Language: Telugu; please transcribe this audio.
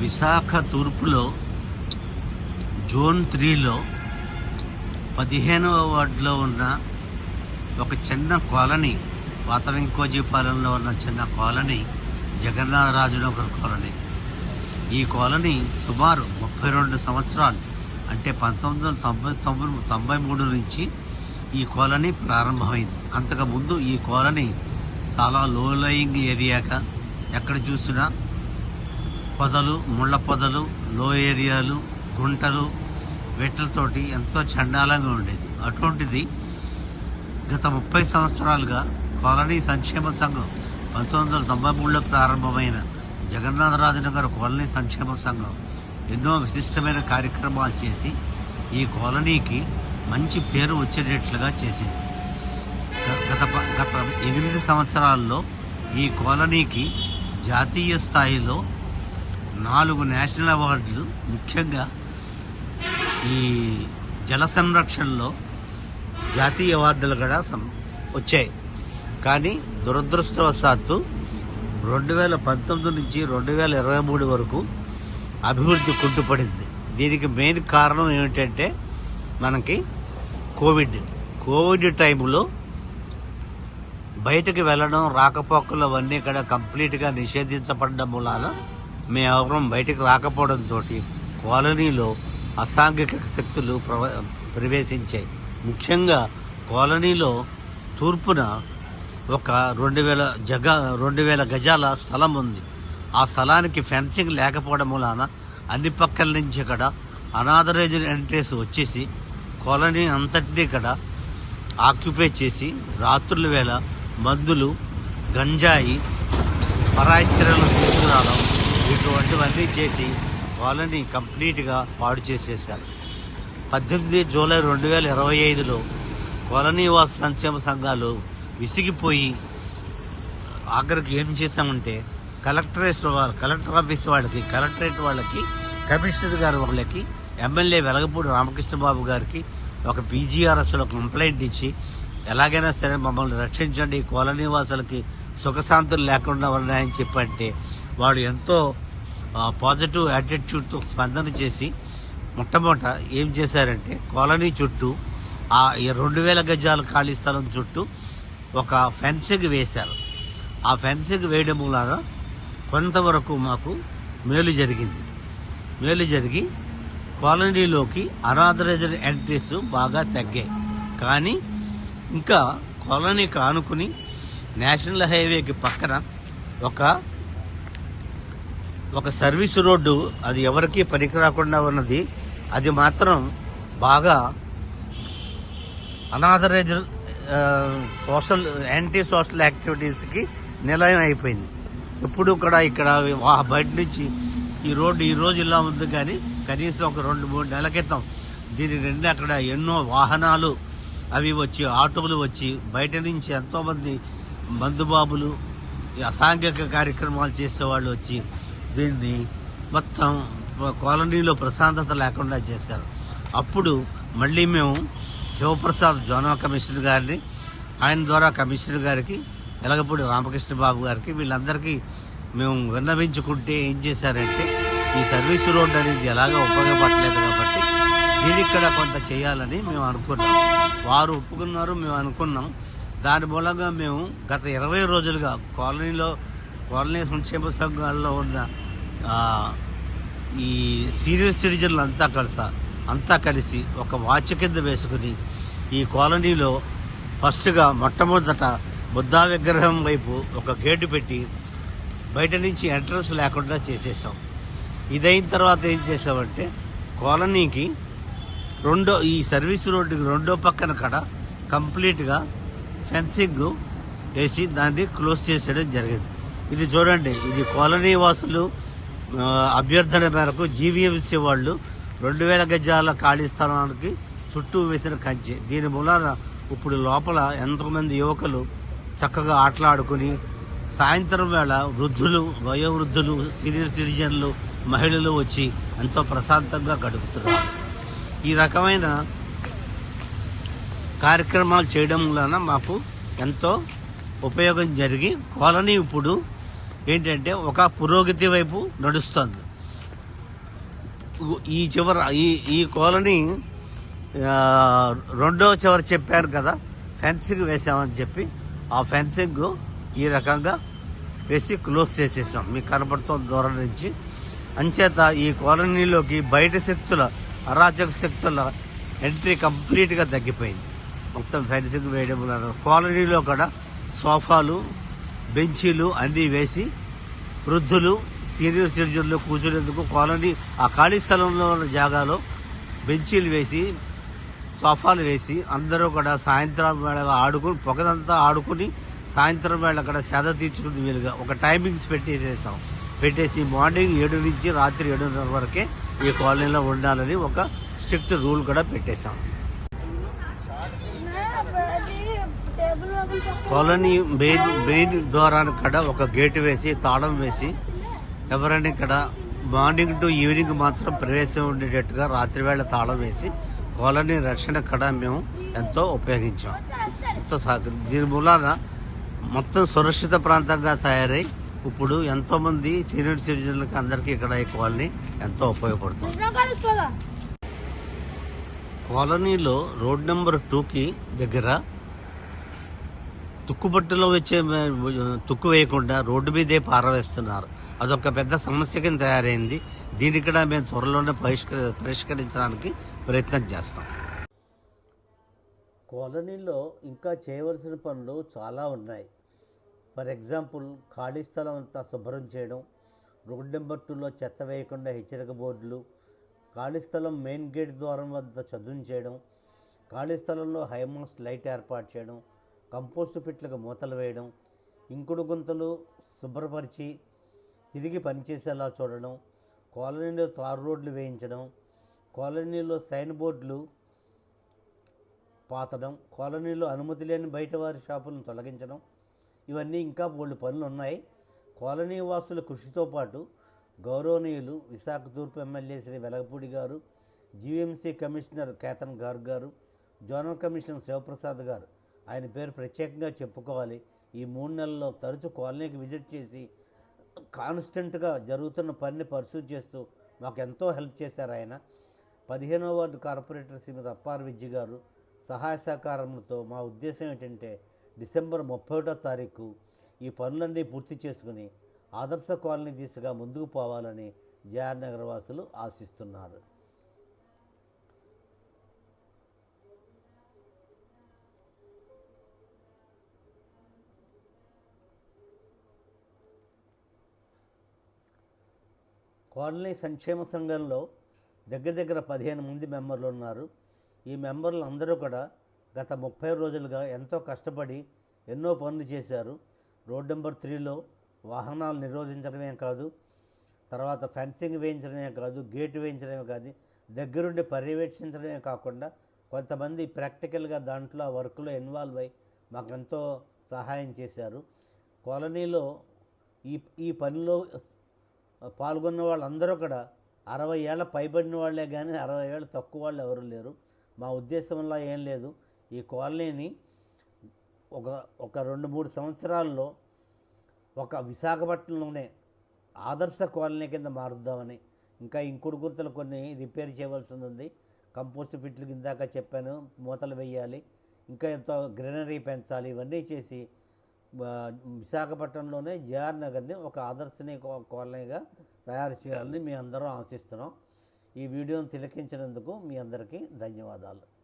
విశాఖ తూర్పులో జోన్ త్రీలో పదిహేనవ వార్డులో ఉన్న ఒక చిన్న కాలనీ పాత వెంకోజీపాలెంలో ఉన్న చిన్న కాలనీ జగన్నాథరాజునగర్ కాలనీ. ఈ కాలనీ సుమారు ముప్పై రెండు సంవత్సరాలు అంటే పంతొమ్మిది వందల తొంభై తొంభై తొంభై మూడు నుంచి ఈ కాలనీ ప్రారంభమైంది. అంతకుముందు ఈ కాలనీ చాలా లో లయింగ్ ఏరియాగా ఎక్కడ చూసినా పొదలు ముళ్ళ పొదలు లో ఏరియాలు గుంటలు వీటితోటి ఎంతో చండాలంగా ఉండేది. అటువంటిది గత ముప్పై సంవత్సరాలుగా కాలనీ సంక్షేమ సంఘం పంతొమ్మిది వందల తొంభై మూడులో ప్రారంభమైన జగన్నాథరాజునగర్ కాలనీ సంక్షేమ సంఘం ఎన్నో విశిష్టమైన కార్యక్రమాలు చేసి ఈ కాలనీకి మంచి పేరు వచ్చేటట్లుగా చేసింది. గత గత ఎనిమిది సంవత్సరాల్లో ఈ కాలనీకి జాతీయ స్థాయిలో నాలుగు నేషనల్ అవార్డులు ముఖ్యంగా ఈ జల సంరక్షణలో జాతీయ అవార్డులు కూడా సం- వచ్చాయి. కానీ దురదృష్టవశాత్తు రెండు వేల పంతొమ్మిది నుంచి రెండు వేల ఇరవై మూడు వరకు అభివృద్ధి కుంటుపడింది. దీనికి మెయిన్ కారణం ఏమిటంటే మనకి కోవిడ్. కోవిడ్ టైంలో బయటకు వెళ్ళడం రాకపోకలు అవన్నీ కూడా కంప్లీట్గా నిషేధించబడ్డ మూలాన మేమెవరం బయటకు రాకపోవడంతో కాలనీలో అసాంఘిక శక్తులు ప్రవ ప్రవేశించాయి. ముఖ్యంగా కాలనీలో తూర్పున ఒక రెండు వేల జగ రెండు వేల గజాల స్థలం ఉంది. ఆ స్థలానికి ఫెన్సింగ్ లేకపోవడం వలన అన్ని పక్కల నుంచి ఇక్కడ అనాథరైజ్డ్ ఎంట్రీస్ వచ్చేసి కాలనీ అంతటినీ ఇక్కడ ఆక్యుపై చేసి రాత్రుల వేళ మందులు గంజాయి పరాయి స్త్రీలను తీసుకురావడం ఇటువంటివన్నీ చేసి వాళ్ళని కంప్లీట్గా పాడు చేసేసారు పద్దెనిమిది జూలై రెండు వేల ఇరవై ఐదులో కొలనీవాస సంక్షేమ సంఘాలు విసిగిపోయి ఆఖరికి ఏం చేశామంటే కలెక్టరేట్ వాళ్ళ కలెక్టర్ ఆఫీస్ వాళ్ళకి కలెక్టరేట్ వాళ్ళకి కమిషనర్ గారు వాళ్ళకి ఎమ్మెల్యే వెలగపూడి రామకృష్ణ బాబు గారికి ఒక పీజీఆర్ఎస్లో కంప్లైంట్ ఇచ్చి ఎలాగైనా సరే మమ్మల్ని రక్షించండి ఈ కాలనీ వాసులకి సుఖశాంతులు లేకుండా ఉన్నాయని చెప్పంటే వాడు ఎంతో పాజిటివ్ యాటిట్యూడ్తో స్పందన చేసి మొట్టమొదట ఏం చేశారంటే కాలనీ చుట్టూ ఆ రెండు వేల గజాల ఖాళీ స్థలం చుట్టూ ఒక ఫెన్సింగ్ వేశారు. ఆ ఫెన్సింగ్ వేయడం మూలాన కొంతవరకు మాకు మేలు జరిగింది. మేలు జరిగి కాలనీలోకి అనాథరైజ్డ్ ఎంట్రీస్ బాగా తగ్గాయి. కానీ ఇంకా కాలనీకి ఆనుకుని నేషనల్ హైవేకి పక్కన ఒక ఒక సర్వీస్ రోడ్డు అది ఎవరికి పనికి రాకుండా ఉన్నది. అది మాత్రం బాగా అనాథరైజ్ సోషల్ యాంటీ సోషల్ యాక్టివిటీస్కి నిలయం అయిపోయింది. ఎప్పుడు కూడా ఇక్కడ బయట నుంచి ఈ రోడ్డు ఈ రోజు ఇలా ఉంది కానీ కనీసం ఒక రెండు మూడు నెలల క్రితం దీని నిండా అక్కడ ఎన్నో వాహనాలు అవి వచ్చి ఆటోలు వచ్చి బయట నుంచి ఎంతోమంది మందుబాబులు అసాంఘిక కార్యక్రమాలు చేసేవాళ్ళు వచ్చి దీన్ని మొత్తం కాలనీలో ప్రశాంతత లేకుండా చేశారు. అప్పుడు మళ్ళీ మేము శివప్రసాద్ జోనల్ కమిషనర్ గారిని ఆయన ద్వారా కమిషనర్ గారికి ఎలగపూడి రామకృష్ణ బాబు గారికి వీళ్ళందరికీ మేము విన్నవించుకుంటే ఏం చేశారంటే ఈ సర్వీస్ రోడ్ అనేది ఎలాగో ఉపయోగపడలేదు కాబట్టి దీనికి ఇక్కడ కొంత చేయాలని మేము అనుకున్నాం. వారు ఒప్పుకున్నారు మేము అనుకున్నాం. దాని మూలంగా మేము గత ఇరవై రోజులుగా కాలనీలో కాలనీ సంక్షేమ సంఘాల్లో ఉన్న ఈ సీనియర్ సిటిజన్లు అంతా కలిసా అంతా కలిసి ఒక వాచ్ కింద వేసుకుని ఈ కాలనీలో ఫస్ట్గా మొట్టమొదట బుద్ధా విగ్రహం వైపు ఒక గేటు పెట్టి బయట నుంచి ఎంట్రన్స్ లేకుండా చేసేసాం. ఇదైన తర్వాత ఏం చేసామంటే కాలనీకి రెండో ఈ సర్వీస్ రోడ్డుకి రెండో పక్కన కడ కంప్లీట్గా ఫెన్సింగ్ వేసి దాన్ని క్లోజ్ చేసేయడం జరిగింది. ఇది చూడండి ఇది కాలనీ వాసులు అభ్యర్థన మేరకు జీవీఎంసీ వాళ్ళు రెండు వేల గజాల ఖాళీ స్థలానికి చుట్టూ వేసిన కంచె. దీని మూలాన ఇప్పుడు లోపల ఎంతోమంది యువకులు చక్కగా ఆటలాడుకుని సాయంత్రం వేళ వృద్ధులు వయోవృద్ధులు సీనియర్ సిటిజన్లు మహిళలు వచ్చి ఎంతో ప్రశాంతంగా గడుపుతున్నారు. ఈ రకమైన కార్యక్రమాలు చేయడం వలన మాకు ఎంతో ఉపయోగం జరిగి కాలనీ ఇప్పుడు ఏంటంటే ఒక పురోగతి వైపు నడుస్తుంది. ఈ చివర ఈ ఈ కాలనీ రెండో చివర చెప్పారు కదా ఫెన్సింగ్ వేసామని చెప్పి ఆ ఫెన్సింగ్ ఈ రకంగా వేసి క్లోజ్ చేసేసాం. మీకు కనపడుతున్న దూరం నుంచి. అంచేత ఈ కాలనీలోకి బయట శక్తుల అరాచక శక్తుల ఎంట్రీ కంప్లీట్గా తగ్గిపోయింది. మొత్తం ఫెన్సింగ్ వేయడం కాలనీలో కూడా సోఫాలు బెంచీలు అన్నీ వేసి వృద్ధులు సీనియర్ సిటిజన్లు కూర్చునేందుకు కాలనీ ఆ ఖాళీ స్థలంలో ఉన్న జాగాలో బెంచీలు వేసి సోఫాలు వేసి అందరూ కూడా సాయంత్రం వేళ ఆడుకుని పొగదంతా ఆడుకుని సాయంత్రం వేళ అక్కడ సేద తీర్చుకుని వీలుగా ఒక టైమింగ్స్ పెట్టేసేసాం. పెట్టేసి మార్నింగ్ ఏడు నుంచి రాత్రి ఏడున్నర వరకే ఈ కాలనీలో ఉండాలని ఒక స్ట్రిక్ట్ రూల్ కూడా పెట్టేశాం. కాలనీ మెయిన్ మెయిన్ ద్వారానికి కడ ఒక గేట్ వేసి తాళం వేసి ఎవరైనా ఇక్కడ? మార్నింగ్ టు ఈవినింగ్ మాత్రం ప్రవేశం ఉండేటట్టుగా రాత్రి వేళ తాళం వేసి కాలనీ రక్షణ కడ మేము ఎంతో ఉపయోగించాం. ఎంతో దీని మూలాన మొత్తం సురక్షిత ప్రాంతంగా తయారై ఇప్పుడు ఎంతో మంది సీనియర్ సిటిజన్లకు అందరికీ ఇక్కడ ఈ కాలనీ ఎంతో ఉపయోగపడుతుంది. కాలనీలో రోడ్ నెంబర్ టూకి దగ్గర తుక్కుబట్టులో వచ్చే తుక్కు వేయకుండా రోడ్డు మీదే పారవేస్తున్నారు. అదొక పెద్ద సమస్య కింద తయారైంది. దీన్ని కూడా మేము త్వరలోనే పరిష్కరి పరిష్కరించడానికి ప్రయత్నం చేస్తాం. కాలనీలో ఇంకా చేయవలసిన పనులు చాలా ఉన్నాయి. ఫర్ ఎగ్జాంపుల్ ఖాళీ స్థలం అంతా శుభ్రం చేయడం రోడ్ నెంబర్ టూలో చెత్త వేయకుండా హెచ్చరిక బోర్డులు ఖాళీ స్థలం మెయిన్ గేట్ ద్వారం వద్ద చదును చేయడం ఖాళీ స్థలంలో హైమాస్ట్ లైట్ ఏర్పాటు చేయడం కంపోస్ట్ పిట్లకు మూతలు వేయడం ఇంకుడు గుంతలు శుభ్రపరిచి తిరిగి పనిచేసేలా చూడడం కాలనీలో తారు రోడ్లు వేయించడం కాలనీలో సైన్ బోర్డులు పాతడం కాలనీలో అనుమతి లేని బయట వారి షాపులను తొలగించడం ఇవన్నీ ఇంకా బోల్డ్ పనులు ఉన్నాయి. కాలనీ వాసుల కృషితో పాటు గౌరవనీయులు విశాఖ తూర్పు ఎమ్మెల్యే శ్రీ వెలగపూడి గారు జీవీఎంసీ కమిషనర్ కేతన్ గారు గారు జోనల్ కమిషనర్ శివప్రసాద్ గారు ఆయన పేరు ప్రత్యేకంగా చెప్పుకోవాలి. ఈ మూడు నెలల్లో తరచు కాలనీకి విజిట్ చేసి కాన్స్టెంట్గా జరుగుతున్న పనిని పర్సూ చేస్తూ మాకు ఎంతో హెల్ప్ చేశారు ఆయన. పదిహేనో వార్డు కార్పొరేటర్ శ్రీమతి అప్పార్ విద్య గారు సహాయ సహకారంతో మా ఉద్దేశం ఏంటంటే డిసెంబర్ ముప్పై ఒకటో తారీఖు ఈ పనులన్నీ పూర్తి చేసుకుని ఆదర్శ కాలనీ దిశగా ముందుకు పోవాలని జేఆర్ వాసులు ఆశిస్తున్నారు. కాలనీ సంక్షేమ సంఘంలో దగ్గర దగ్గర పదిహేను మంది మెంబర్లు ఉన్నారు. ఈ మెంబర్లు అందరూ కూడా గత ముప్పై రోజులుగా ఎంతో కష్టపడి ఎన్నో పనులు చేశారు. రోడ్ నెంబర్ త్రీలో వాహనాలు నిరోధించడమే కాదు తర్వాత ఫెన్సింగ్ వేయించడమే కాదు గేట్ వేయించడమే కాదు దగ్గరుండి పర్యవేక్షించడమే కాకుండా కొంతమంది ప్రాక్టికల్గా దాంట్లో ఆ వర్క్లో ఇన్వాల్వ్ అయి మాకెంతో సహాయం చేశారు. కాలనీలో ఈ ఈ పనిలో పాల్గొన్న వాళ్ళందరూ కూడా అరవై ఏళ్ళ పైబడిన వాళ్ళే కానీ అరవై ఏళ్ళ తక్కువ వాళ్ళు ఎవరు లేరు. మా ఉద్దేశంలో ఏం లేదు. ఈ కాలనీని ఒక ఒక రెండు మూడు సంవత్సరాల్లో ఒక విశాఖపట్నంలోనే ఆదర్శ కాలనీ కింద మారుద్దామని ఇంకా ఇంకుడు గుర్తలు కొన్ని రిపేర్ చేయవలసి ఉంది. కంపోస్ట్ పిట్లు ఇందాక చెప్పాను మూతలు వేయాలి ఇంకా ఎంతో గ్రీనరీ పెంచాలి ఇవన్నీ చేసి విశాఖపట్నంలోనే జేఆర్ నగర్ని ఒక ఆదర్శనీయ కో- కాలనీగా తయారు చేయాలని మీ అందరం ఆశిస్తున్నాం. ఈ వీడియోను తిలకించినందుకు మీ అందరికీ ధన్యవాదాలు.